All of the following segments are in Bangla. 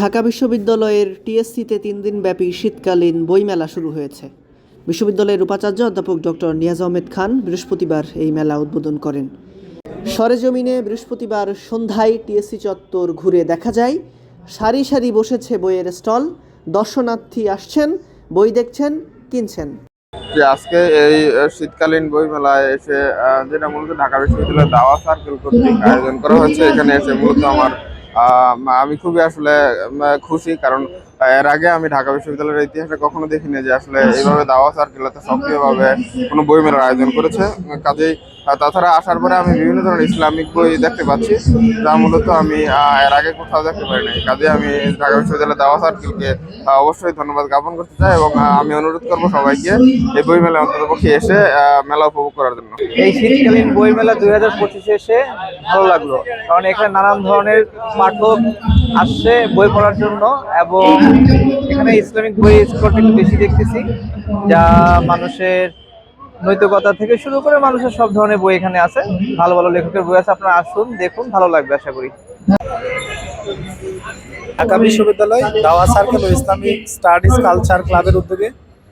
ঢাকা বিশ্ববিদ্যালয়ের টিএসসিতে তিন দিনব্যাপী শীতকালীন বইমেলা শুরু হয়েছে। বিশ্ববিদ্যালয়ের উপাচার্য অধ্যাপক ডক্টর নিয়াজ আহমেদ খান বৃহস্পতিবার এই মেলা উদ্বোধন করেন। সরেজমিনে বৃহস্পতিবার সন্ধ্যায় টিএসসি চত্বর ঘুরে দেখা যায়, সারি সারি বসেছে বইয়ের স্টল, দর্শনার্থী আসছেন, বই দেখছেন, কিনছেন। যে আজকে এই শীতকালীন বই মেলায় এসে যেটা মূলত ঢাকা বিশ্ববিদ্যালয়ের দাওয়া সার্কেল কর্তৃক আয়োজন করা হয়েছে, এখানে এসে মূলত আমার আমি খুবই আসলে খুশি, কারণ এর আগে আমি ঢাকা বিশ্ববিদ্যালয়ের ইতিহাসে কখনো দেখিনি যে আসলে এইভাবে দাওয়া সার্কেল এত সক্রিয়ভাবে কোনো বই মেলার আয়োজন করেছে। কাজেই তাছাড়া আসার পরে আমি বিভিন্ন ধরনের ইসলামিক বই দেখতে পাচ্ছি, যা মূলত আমি এর আগে কোথাও দেখতে পারি পারিনি কাজে আমি ঢাকা বিশ্ববিদ্যালয়ের দাওয়া সার্কেলকে অবশ্যই ধন্যবাদ জ্ঞাপন করতে চাই এবং আমি অনুরোধ করব সবাইকে এই বই মেলায় অন্ততপক্ষে এসে মেলা উপভোগ করার জন্য। এই শীতকালীন বইমেলা দুই হাজার পঁচিশে এসে ভালো লাগল, কারণ এখানে নানান ধরনের পাঠক আসছে বই পড়ার জন্য এবং এখানে ইসলামিক বই স্কোরটা একটু বেশি দেখতেছি, যা মানুষের নৈতিকতা থেকে শুরু করে মানুষের সব ধরনের বই এখানে আছে। ভালো ভালো লেখকের বই আছে, আপনারা আসুন, দেখুন, ভালো লাগবে আশা করি। ঢাকা বিশ্ববিদ্যালয় দাওয়া সার্কেল ও ইসলামিক স্টাডিজ কালচার ক্লাবের উদ্যোগে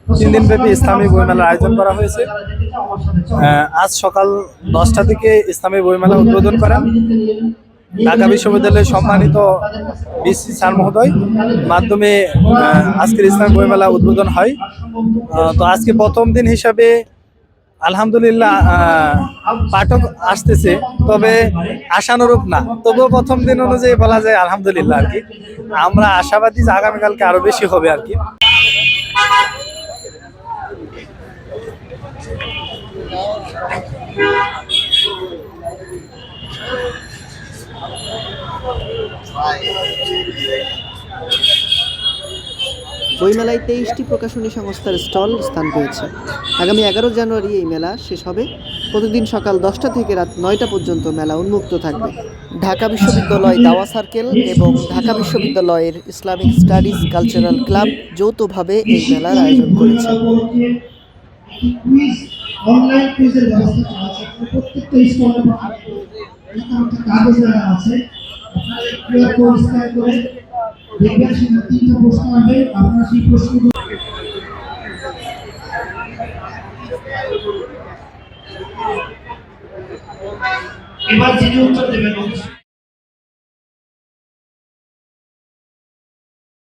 তিন দিনব্যাপী ইসলামী বইমেলার আয়োজন করা হয়েছে। আজ সকাল দশটা থেকে ইসলামী বইমেলা উদ্বোধন করেন ঢাকা বিশ্ববিদ্যালয়ের সম্মানিত বিসি স্যার মহোদয়, মাধ্যমে আজকের ইসলামী বইমেলা উদ্বোধন হয়। তো আজকে প্রথম দিন হিসাবে আলহামদুলিল্লাহ পাঠক আসতেছে, তবে আশানুরূপ না। তবুও প্রথম দিন অনুযায়ী বলা যায় আলহামদুলিল্লাহ আর কি। আমরা আশাবাদী যে আগামীকালকে আরও বেশি হবে আর কি। বইমেলায় তেইশটি প্রকাশনী সংস্থার স্টল স্থান পেয়েছে। আগামী এগারো জানুয়ারি এই মেলা শেষ হবে। প্রতিদিন সকাল দশটা থেকে রাত নয়টা পর্যন্ত মেলা উন্মুক্ত থাকবে। ঢাকা বিশ্ববিদ্যালয় দাওয়া সার্কেল এবং ঢাকা বিশ্ববিদ্যালয়ের ইসলামিক স্টাডিজ কালচারাল ক্লাব যৌথভাবে এই মেলার আয়োজন করেছে। প্রত্যেকটা কাগজ আছে। আপনারা করে দেখবেন সেখানে তিনটা প্রশ্ন হবে আপনারা সেই প্রশ্নগুলো এবার যিনি উত্তর দেবেন